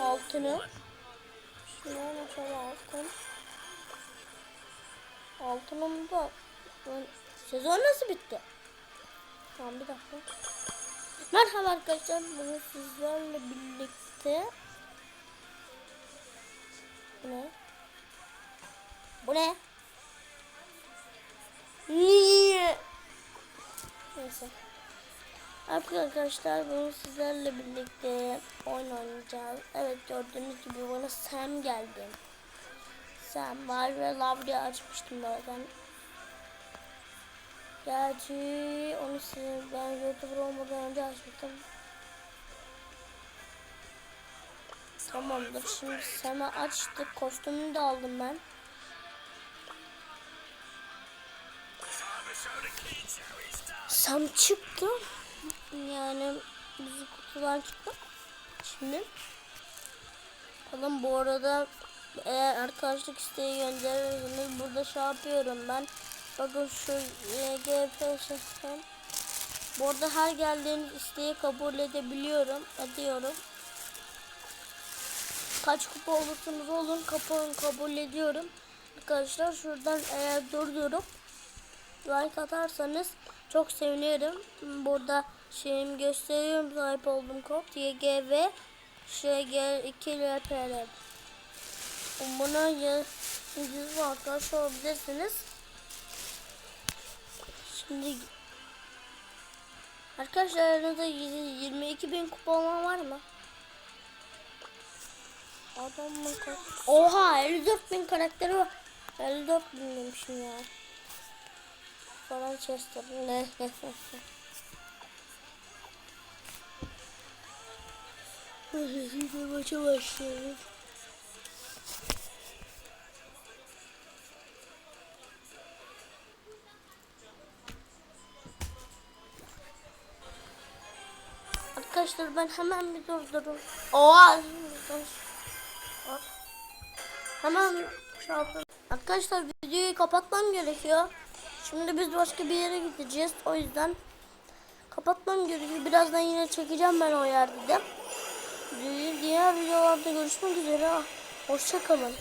Altını. Şundan aşağı altın. Altınım da. Ben... Sezon nasıl bitti? Tamam bir dakika. Merhaba arkadaşlar. Bugün sizlerle birlikte. Bu ne? Bu ne? Niye? Neyse. Arkadaşlar bunu sizlerle birlikte oynayacağız. Evet gördüğünüz gibi bana Sam geldi. Sam var ve Lavri açmıştım zaten. Gerçi onu size ben YouTuber olmadan önce açmıştım. Tamamdır şimdi Sam'ı açtık. Kostümünü de aldım ben. Sam çıktı. Yani bizi kutudan çıktı. Şimdi bakalım bu arada eğer arkadaşlık isteği gönderirseniz burada şey yapıyorum ben. Bakın şu GP sistem. Bu arada her geldiğiniz isteği kabul edebiliyorum. Ediyorum. Kaç kupa olursunuz olun kabul, kabul ediyorum. Arkadaşlar şuradan eğer durdurup like atarsanız çok sevinirim. Burada şeyim gösteriyorum sahip olduğum kod YGV şg 2 LPL. Buna yüz arkadaş olabilirsiniz. Şimdi Arkadaşlar aranızda 22 bin kupa var mı? Adamın Oha 54 bin karakteri var. 54 bin demişim ya. Ne? Şimdi maça başlıyoruz. Arkadaşlar ben hemen bir durdurun. Oha! Hemen yaptım. Arkadaşlar videoyu kapatmam gerekiyor. Şimdi biz başka bir yere gideceğiz. O yüzden kapatmam gerekiyor. Birazdan yine çekeceğim ben o yerde de. Diğer videolarda görüşmek üzere. Hoşçakalın.